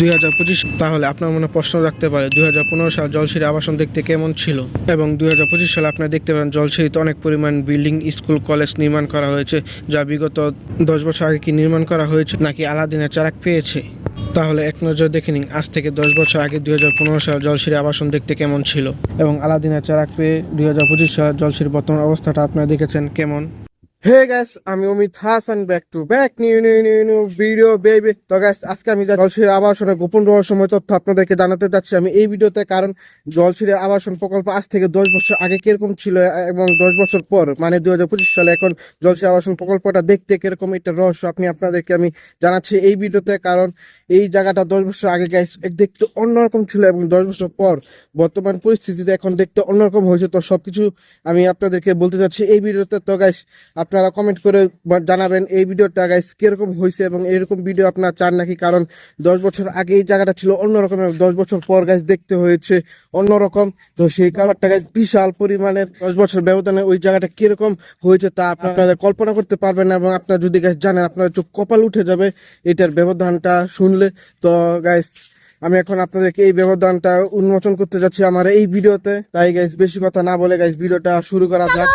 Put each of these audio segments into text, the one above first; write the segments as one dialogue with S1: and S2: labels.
S1: দুই হাজার পঁচিশ, তাহলে আপনার মনে প্রশ্ন রাখতে পারে, দুই হাজার পনেরো সাল জলসিরি আবাসন দেখতে কেমন ছিল? এবং দুই হাজার পঁচিশ সালে আপনারা দেখতে পারেন জলসিরিতে অনেক পরিমাণ বিল্ডিং, স্কুল, কলেজ নির্মাণ করা হয়েছে, যা বিগত দশ বছর আগে কি নির্মাণ করা হয়েছে নাকি আলাদিনের চারাক পেয়েছে? তাহলে এক নজর দেখে নিন, আজ থেকে দশ বছর আগে দুই হাজার পনেরো সাল জলসিরি আবাসন দেখতে কেমন ছিল? এবং আলাদিনের চারাক পেয়ে দুই হাজার পঁচিশ সাল জলসির বর্তমান অবস্থাটা আপনারা দেখেছেন কেমন? হে গ্যাস আমি Amit Hasan back to back new new new new video তো গ্যাস আজকে আমি জলসির আবাসনের গোপন রহস্যময় তথ্য আপনাদেরকে জানাতে চাচ্ছি আমি এই ভিডিওতে, কারণ জলসির আবাসন প্রকল্প আজ থেকে দশ বছর আগে কীরকম ছিল এবং দশ বছর পর মানে দুই হাজার পঁচিশ সালে এখন জলসির আবাসন প্রকল্পটা দেখতে কীরকম একটা রহস্য আপনি আপনাদেরকে আমি জানাচ্ছি এই ভিডিওতে, কারণ এই জায়গাটা দশ বছর আগে গ্যাস দেখতে অন্যরকম ছিল এবং দশ বছর পর বর্তমান পরিস্থিতিতে এখন দেখতে অন্যরকম হয়েছে। তো সবকিছু আমি আপনাদেরকে বলতে চাচ্ছি এই ভিডিওতে। তো গাইস আপনারা কমেন্ট করে জানাবেন এই ভিডিওটা গাইস কীরকম হয়েছে এবং এরকম ভিডিও আপনারা চান নাকি? কারণ দশ বছর আগে এই জায়গাটা ছিল অন্যরকম দশ বছর পর গাইস দেখতে হয়েছে অন্যরকম। তো সেই কারণটা গাইস বিশাল পরিমাণের দশ বছর ব্যবধানে ওই জায়গাটা কীরকম হয়েছে তা আপনারা কল্পনা করতে পারবেন না এবং আপনারা যদি গাইস জানেন, আপনার চোখ কপাল উঠে যাবে এটার ব্যবধানটা শুনলে। তো গাইস আমি এখন আপনাদেরকে এই ব্যবধানটা উন্মোচন করতে যাচ্ছি আমার এই ভিডিওতে। তাই গাইস বেশি কথা না বলে গাইস ভিডিওটা শুরু করা যাক।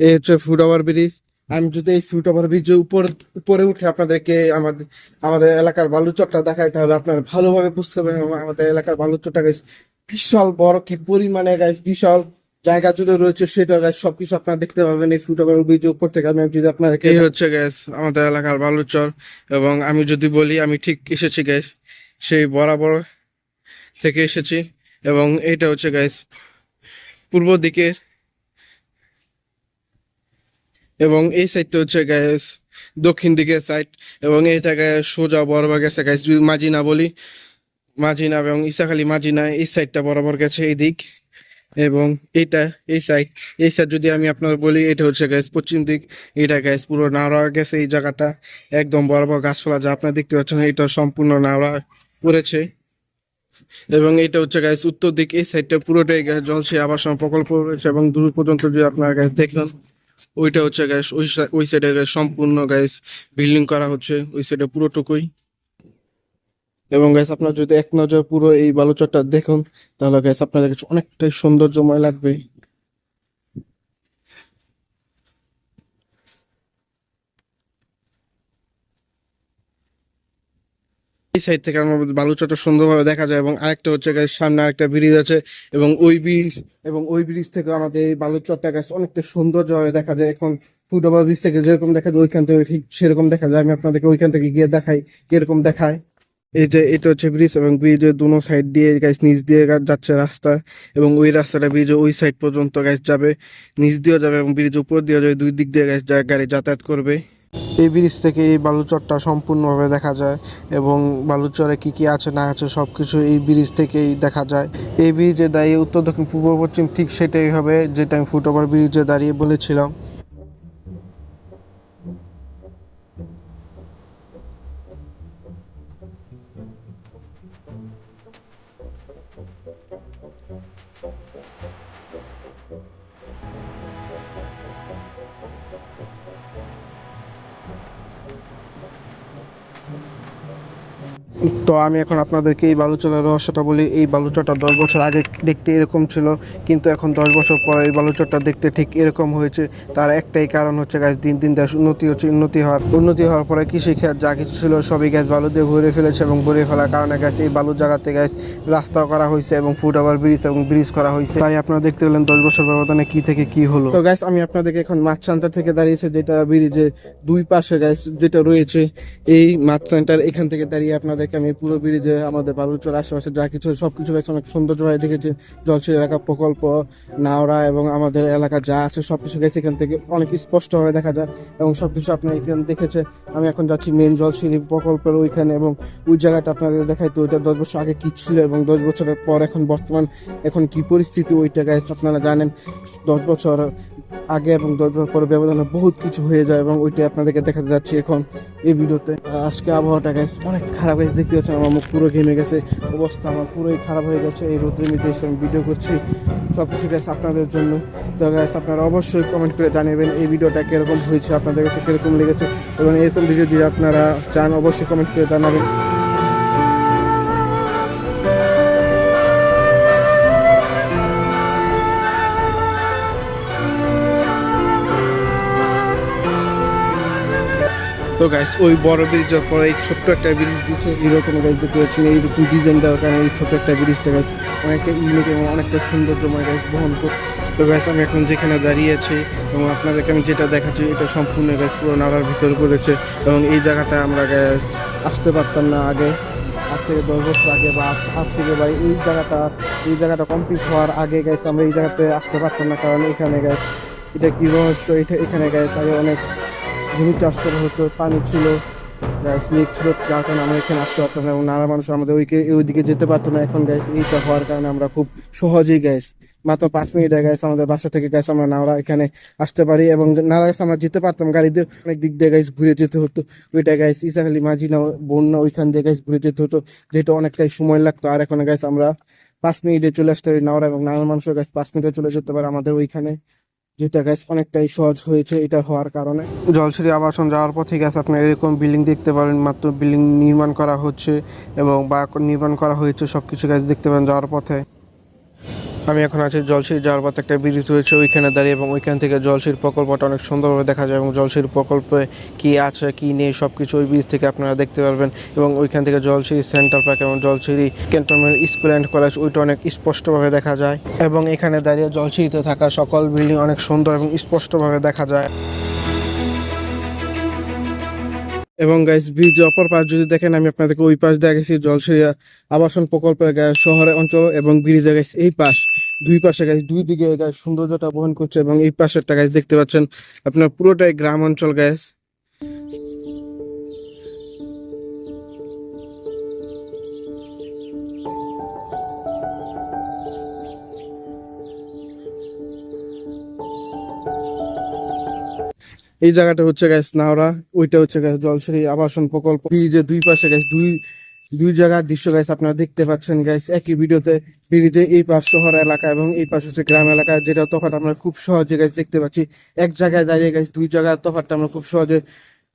S1: এই হচ্ছে ফুট ওভার ব্রিজ আমি যদি এই ফুট ওভার ব্রিজের উপর, উপরে উঠে আপনাদেরকে আমাদের আমাদের এলাকার বালুচরটা দেখাই, তাহলে আপনারা ভালোভাবে বুঝতে পারবেন আমাদের এলাকার বালুচরটা গাইস বিশাল বড় কি পরিমাণে গাইস বিশাল জায়গা জুড়ে রয়েছে সেটা গাইস সবকিছু আপনারা দেখতে পাবেন এই ফুট ওভার ব্রিজের উপর থেকে। আমি যদি আপনাদেরকে এই হচ্ছে গ্যাস আমাদের এলাকার বালুচর এবং আমি যদি বলি, আমি ঠিক এসেছি গ্যাস সেই বরাবর থেকে এসেছি এবং এইটা হচ্ছে গ্যাস পূর্ব দিকের এবং এই সাইডটা হচ্ছে গ্যাস দক্ষিণ দিকের সাইড এবং এটা গ্যাস সোজা বরাবর গেছে যদি মাঝি না বলি, মাঝিনা এবং ইসাখালি মাঝিনা এই সাইডটা বরাবর গেছে এই দিক এবং এইটা এই সাইড এই সাইড যদি আমি আপনার বলি, এটা হচ্ছে গ্যাস পশ্চিম দিক, এটা গ্যাস পুরো নাওড়া গেছে এই জায়গাটা, একদম বরাবর গাছপালা যা আপনারা দেখতে পাচ্ছেন এটা সম্পূর্ণ নাওড়া পড়েছে এবং এটা হচ্ছে গ্যাস উত্তর দিক, এই সাইডটা পুরোটাই গ্যাস জলসে আবাসন প্রকল্প রয়েছে এবং দূর পর্যন্ত যদি আপনারা গ্যাস দেখেন ওইটা হচ্ছে গ্যাস ওই ওই সাইডে গ্যাস সম্পূর্ণ গ্যাস বিল্ডিং করা হচ্ছে, ওই সাইডে পুরোটুকুই। এবং গ্যাস আপনার যদি এক নজর পুরো এই বালুচরটা দেখুন, তাহলে গ্যাস আপনাদের কাছে অনেকটাই সৌন্দর্যময় লাগবে। এই সাইড থেকে আমার বালুচরটা সুন্দরভাবে দেখা যায় এবং আরেকটা হচ্ছে গাছ সামনে আরেকটা ব্রিজ আছে এবং ওই ব্রিজ এবং ওই ব্রিজ থেকে আমাদের এই বালুচরটা গ্যাস অনেকটা সৌন্দর্যভাবে দেখা যায়। এখন ওভার ব্রিজ থেকে যেরকম দেখা যায়, ওইখান থেকে ঠিক সেরকম দেখা যায়। আমি আপনাদেরকে ওইখান থেকে গিয়ে দেখাই, কীরকম দেখায়। এই যে এটা হচ্ছে ব্রিজ এবং ব্রিজের দুনো সাইড দিয়ে গাছ নিচ দিয়ে যাচ্ছে রাস্তা এবং ওই রাস্তাটা ব্রিজের ওই সাইড পর্যন্ত গাছ যাবে। নিচ দিয়েও যাবে এবং ব্রিজ উপর দিয়ে যাবে। দুই দিক দিয়ে গাইস গাড়ি যাতায়াত করবে। এই ব্রিজ থেকে এই বালুচরটা সম্পূর্ণভাবে দেখা যায় এবং বালুচরে কি কি আছে, না আছে সব কিছু এই ব্রিজ থেকেই দেখা যায়। এই ব্রিজে দাঁড়িয়ে উত্তর দক্ষিণ পূর্ব পশ্চিম ঠিক সেটাই হবে যেটা আমি ফুটওভার ব্রিজে দাঁড়িয়ে বলেছিলাম। তো আমি এখন আপনাদেরকে এই বালুচরের রহস্যটা বলি। এই বালুচরটা দশ বছর আগে দেখতে এরকম ছিল, কিন্তু এখন দশ বছর পর এই বালুচরটা দেখতে ঠিক এরকম হয়েছে। তার একটাই কারণ হচ্ছে গাছ দিন দিন দেশ উন্নতি হচ্ছে, উন্নতি হওয়ার উন্নতি হওয়ার পরে কৃষি ক্ষেত যা কিছু ছিল, সবই গ্যাস বালু দিয়ে ভরে ফেলেছে এবং ভরে ফেলার কারণে গ্যাস এই বালুর জায়গাতে গ্যাস রাস্তা করা হয়েছে এবং ফুট ওভার ব্রিজ এবং ব্রিজ করা হয়েছে। তাই আপনারা দেখতে পেলেন দশ বছর ব্যবধানে কি থেকে কি হলো। তো গ্যাস আমি আপনাদেরকে এখন মাছ সেন্টার থেকে দাঁড়িয়েছে, যেটা ব্রিজে দুই পাশে গ্যাস যেটা রয়েছে, এই মাছ সেন্টার এখান থেকে দাঁড়িয়ে আপনাদেরকে আমি পুরো ব্রিজে আমাদের বালুচর আশেপাশে যা কিছু সব কিছু গেছে অনেক সৌন্দর্যভাবে দেখেছি। জলসেচ এলাকা, প্রকল্প নাওড়া এবং আমাদের এলাকা যা আছে সব কিছু গেছে এখান থেকে। অনেক স্পষ্টভাবে দেখা যায় এবং সব কিছু আপনার এখানে দেখেছে। আমি এখন যাচ্ছি মেন জলসিঁড়ি প্রকল্পের ওইখানে এবং ওই জায়গাটা আপনাদের দেখাই তো, ওইটা দশ বছর আগে কি ছিল এবং দশ বছরের পর এখন বর্তমান, এখন কি পরিস্থিতি, ওইটা গাইস আপনারা জানেন। দশ বছর আগে এবং দশ পরে ব্যবধানে বহুত কিছু হয়ে যায় এবং ওইটা আপনাদেরকে দেখাতে যাচ্ছি এখন এই ভিডিওতে। আজকে আবহাওয়াটা গাইস অনেক খারাপ হয়েছে, দেখতে পাচ্ছেন আমার মুখ পুরো ঘেমে গেছে, অবস্থা আমার পুরোই খারাপ হয়ে গেছে, এই রোদ্রের মধ্যে এসে আমি ভিডিও করছি সব কিছু গাইস আপনাদের জন্য। তো গাইস আপনারা অবশ্যই কমেন্ট করে জানাবেন এই ভিডিওটা কীরকম হয়েছে, আপনাদের কাছে কীরকম লেগেছে এবং এরকম ভিডিও যদি আপনারা চান, অবশ্যই কমেন্ট করে জানাবেন। তো গাইস ওই বড় ব্রিজের পরে এই ছোট্ট একটা ব্রিজ দিচ্ছে এরকম গাইস দেখতে পাচ্ছি এইরকম ডিজাইন দেওয়ার কারণে এই ছোট্ট একটা ব্রিজটা গাইস অনেকটা ইউনিক এবং অনেকটা সৌন্দর্যময় গাইস বহন করে, তো গাইস আমি এখন যেখানে দাঁড়িয়ে আছি এবং আপনাদেরকে আমি যেটা দেখাচ্ছি, এটা সম্পূর্ণ গাইস পুরো নালার ভিতর করেছে এবং এই জায়গাটা আমরা গাইস আসতে পারতাম না আগে, আজ থেকে দশ বছর আগে বা আজ- থেকে বা এই জায়গাটা এই জায়গাটা কমপ্লিট হওয়ার আগে গাইস আমরা এই জায়গাতে আসতে পারতাম না, কারণ এখানে গাইস এটা কি রহস্য, এটা এখানে গাইস আগে অনেক জমি চাষ করা হতো পানি ছিল স্নেক ছিল, যার কারণে আমরা এখানে আসতে পারতাম না এবং নানা মানুষ আমাদের ওইকে ওইদিকে যেতে পারতো না। এখন গ্যাস এইটা হওয়ার কারণে আমরা খুব সহজেই গ্যাস মাত্র পাঁচ মিনিটে গ্যাস আমাদের বাসা থেকে গ্যাস আমরা নাওরা এখানে আসতে পারি এবং নারা গ্যাস আমরা যেতে পারতাম গাড়িতে। অনেক দিক দিয়ে গ্যাস ঘুরে যেতে হতো। ওইটা গ্যাস ইসাখালি মাঝি না বন্যা ওইখান দিয়ে গ্যাস ঘুরে যেতে হতো। যেটা অনেকটাই সময় লাগতো। আর এখন গ্যাস আমরা পাঁচ মিনিটে চলে আসতে পারি নাওরা এবং নানা মানুষের গ্যাস পাঁচ মিনিটে চলে যেতে পারে আমাদের ওইখানে। যেটা গ্যাস অনেকটাই সহজ হয়েছে এটা হওয়ার কারণে। জলছড়ি আবাসন যাওয়ার পথে গ্যাস আপনি এরকম বিল্ডিং দেখতে পারেন, মাত্র বিল্ডিং নির্মাণ করা হচ্ছে এবং বা নির্মাণ করা হয়েছে, সবকিছু গ্যাস দেখতে পারেন যাওয়ার পথে। আমি এখন আছি জলসির যাওয়ার পথে একটা ব্রিজ রয়েছে, ওইখানে দাঁড়িয়ে এবং ওইখান থেকে জলশির প্রকল্পটা অনেক সুন্দরভাবে দেখা যায় এবং জলশির প্রকল্পে কি আছে, কি নেই সব কিছু ওই ব্রিজ থেকে আপনারা দেখতে পারবেন এবং ওইখান থেকে জলশিরি সেন্টার পার্ক এবং Jolshiri cantonment school and college ওইটা অনেক স্পষ্টভাবে দেখা যায় এবং এখানে দাঁড়িয়ে জলশিরিতে থাকা সকল বিল্ডিং অনেক সুন্দর এবং স্পষ্টভাবে দেখা যায়। এবং গাইস ব্রিজ অপর পাশ যদি দেখেন, আমি আপনাদেরকে ওই পাশ দেখা গেছি জলসিয়া আবাসন প্রকল্পের গায়ে শহরে অঞ্চল এবং ব্রিজে গাইস এই পাশ, দুই পাশে গাইস দুই দিকে গায়ে সৌন্দর্যটা বহন করছে এবং এই পাশেরটা গাছ দেখতে পাচ্ছেন, আপনার পুরোটাই গ্রাম অঞ্চল গাইস এই জায়গাটা হচ্ছে গাইস নাওরা, ওইটা হচ্ছে গাইস জলসরি আবাসন প্রকল্প। ব্রিজের দুই পাশে গাইস দুই দুই জায়গার দৃশ্য গাইস আপনারা দেখতে পাচ্ছেন গাইস একই ভিডিওতে ব্রিজে এই পাশ শহর এলাকা এবং এই পাশ হচ্ছে গ্রাম এলাকা, যেটা তফাৎ আমরা খুব সহজে গাইস দেখতে পাচ্ছি। এক জায়গায় দাঁড়িয়ে গাইস দুই জায়গার তফাৎটা আমরা খুব সহজে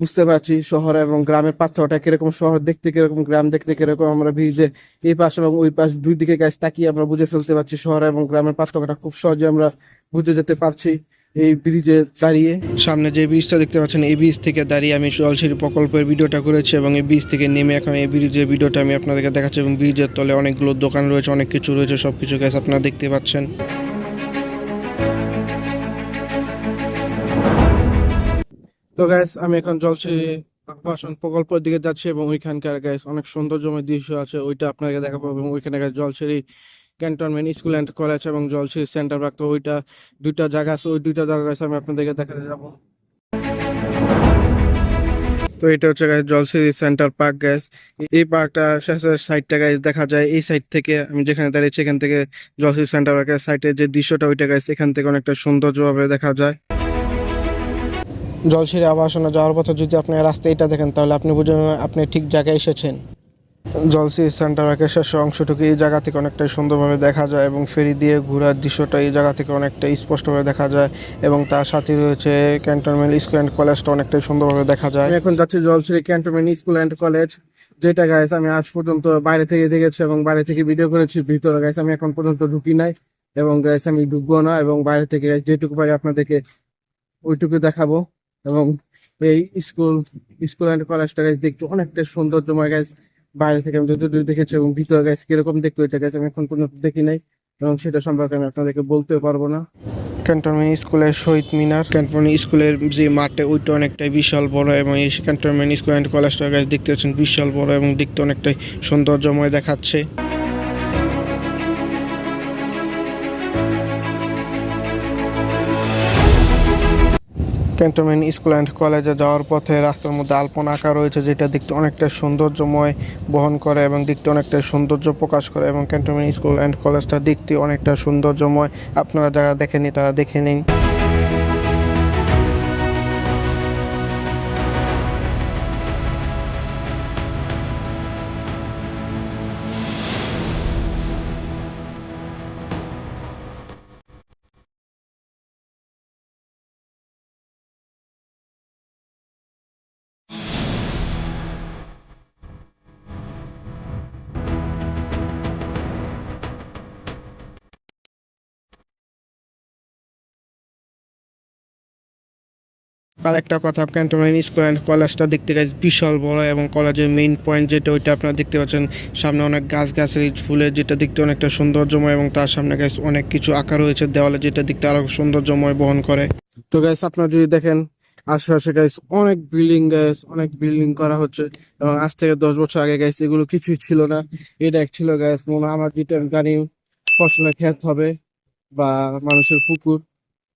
S1: বুঝতে পারছি শহর এবং গ্রামের পার্থক্যটা কীরকম, শহর দেখতে কীরকম, গ্রাম দেখতে কীরকম, আমরা ব্রিজে এই পাশ এবং ওই পাশ দুই দিকে গাছ তাকিয়ে আমরা বুঝে ফেলতে পারছি শহর এবং গ্রামের পার্থক্যটা খুব সহজে আমরা বুঝে যেতে পারছি। এই ব্রিজে দাঁড়িয়ে। সামনে যে ব্রিজটা দেখতে পাচ্ছেন এই ব্রিজ থেকে দাঁড়িয়ে আমি জলসিরি প্রকল্পের ভিডিওটা করেছি এবং এই ব্রিজ থেকে নেমে এখন এই ব্রিজের ভিডিওটা আমি আপনাদেরকে দেখাচ্ছি এবং ব্রিজের তলে অনেকগুলো দোকান রয়েছে অনেক কিছু রয়েছে সব কিছু গ্যাস আপনারা দেখতে পাচ্ছেন। তো গ্যাস আমি এখন জলসিরি আবাসন প্রকল্পের দিকে যাচ্ছি এবং ওইখানকার গ্যাস অনেক সৌন্দর্যময় দৃশ্য আছে ওইটা আপনাকে দেখাবো এবং ওইখানে Jolshiri cantonment, school and college এবং জলসিরি সেন্টার পার্ক তো ওইটা দুইটা জায়গা আছে, ওই দুইটা জায়গা আছে, আমি আপনাদেরকে দেখাতে যাব। তো এটা হচ্ছে guys Jolshiri centre park guys এই পার্কটা সাইডটা গ্যাস দেখা যায়, এই সাইড থেকে আমি যেখানে দাঁড়িয়েছি, এখান থেকে জলসিরি সেন্টার পার্কের সাইডের যে দৃশ্যটা, ওইটা গ্যাস এখান থেকে অনেকটা সৌন্দর্যভাবে দেখা যায়। জলসিরি আবাসনে যাওয়ার পথে যদি আপনি রাস্তা এটা দেখেন, তাহলে আপনি বুঝবেন আপনি ঠিক জায়গায় এসেছেন। জলসিরি সেন্টার পার্কের শেষ অংশটুকু এই জায়গা থেকে অনেকটাই সুন্দরভাবে দেখা যায় এবং ফেরি দিয়ে ঘোরার দৃশ্যটা এই জায়গা থেকে অনেকটা স্পষ্টভাবে দেখা যায় এবং তার সাথে রয়েছে ক্যান্টনমেন্ট স্কুল অ্যান্ড কলেজটা অনেকটাই সুন্দরভাবে দেখা যায়। এখন যাচ্ছি Jolshiri cantonment school and college, যেটা গাইস আমি আজ পর্যন্ত বাইরে থেকে দেখেছি এবং বাইরে থেকে ভিডিও করেছি, ভিতরে গাইস আমি এখন পর্যন্ত ঢুকি নাই এবং গাইস আমি ঢুকবো না এবং বাইরে থেকে যেটুকু পারি আপনাদেরকে ওইটুকু দেখাবো এবং এই স্কুল স্কুল অ্যান্ড কলেজটা গাইস দেখতে অনেকটা সৌন্দর্যময় গাইস বাইরে থেকে আমি যতদূর দেখেছি এবং ভিতরে গাছ কীরকম দেখতে ওইটা গাছ আমি এখন পর্যন্ত দেখি নাই এবং সেটা সম্পর্কে আমি আপনাদেরকে বলতেও পারব না। ক্যান্টনমেন্ট স্কুলের শহীদ মিনার। ক্যান্টনমেন্ট স্কুলের যে মাঠে ওইটা অনেকটাই বিশাল বড় এবং এই ক্যান্টনমেন্ট স্কুল অ্যান্ড কলেজটা গাছ দেখতে পাচ্ছেন বিশাল বড় এবং দেখতে অনেকটাই সৌন্দর্যময় দেখাচ্ছে। ক্যান্টনমেন্ট স্কুল অ্যান্ড কলেজে যাওয়ার পথে রাস্তার মধ্যে আলপনা আঁকা রয়েছে, যেটা দেখতে অনেকটা সৌন্দর্যময় বহন করে এবং দেখতে অনেকটা সৌন্দর্য প্রকাশ করে এবং ক্যান্টনমেন্ট স্কুল অ্যান্ড কলেজটা দেখতে অনেকটা সৌন্দর্যময়। আপনারা যারা দেখেনি তারা দেখে নিন।
S2: আর একটা কথা ক্যান্টনমেন্ট স্কুল অ্যান্ড কলেজটা দেখতে গাইজ বিশাল বড় এবং কলেজের মেইন পয়েন্ট যেটা, ওইটা আপনারা দেখতে পাচ্ছেন। সামনে অনেক গাছ গাছালি ফুলের যেটা দেখতে অনেকটা সৌন্দর্যময় এবং তার সামনে গাইজ অনেক কিছু আঁকা রয়েছে, দেওয়ালে যেটা দেখতে আরও সৌন্দর্যময় বহন করে। তো গাইজ আপনারা যদি দেখেন, আশেপাশে গাইজ অনেক বিল্ডিং গাইজ অনেক বিল্ডিং করা হচ্ছে এবং আজ থেকে দশ বছর আগে গাইজ এগুলো কিছুই ছিল না। এটা ছিল গাইজ মনে আমার যেটা জানি ফসলের ক্ষেত হবে বা মানুষের পুকুর।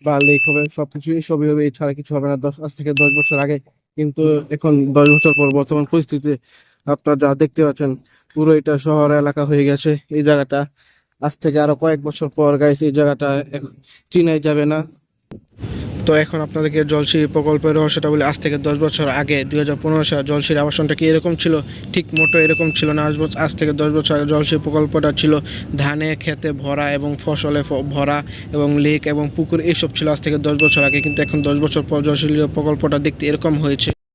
S2: বা লেক হবে, সবকিছু সবই হবে, এছাড়া কিছু হবে না। দশ, আজ থেকে দশ বছর আগে কিন্তু এখন দশ বছর পর বর্তমান পরিস্থিতিতে আপনার যা দেখতে পাচ্ছেন, পুরো এটা শহর, এলাকা হয়ে গেছে। এই জায়গাটা আজ থেকে আরও কয়েক বছর পর গাইছে এই জায়গাটা চিনাই যাবে না। তো এখন আপনাদেরকে জলসিরি প্রকল্পের রহস্যটা বলি, আজ থেকে দশ বছর আগে দুই হাজার পনেরো সালে জলসির আবাসনটা কি এরকম ছিল? ঠিক মোটো এরকম ছিল না। আজ থেকে দশ বছর আগে জলসিরি প্রকল্পটা ছিল ধানে খেতে ভরা এবং ফসলে ভরা এবং লেক এবং পুকুর, এইসব ছিল আজ থেকে দশ বছর আগে। কিন্তু এখন দশ বছর পর জলসিরি প্রকল্পটা দেখতে এরকম হয়েছে।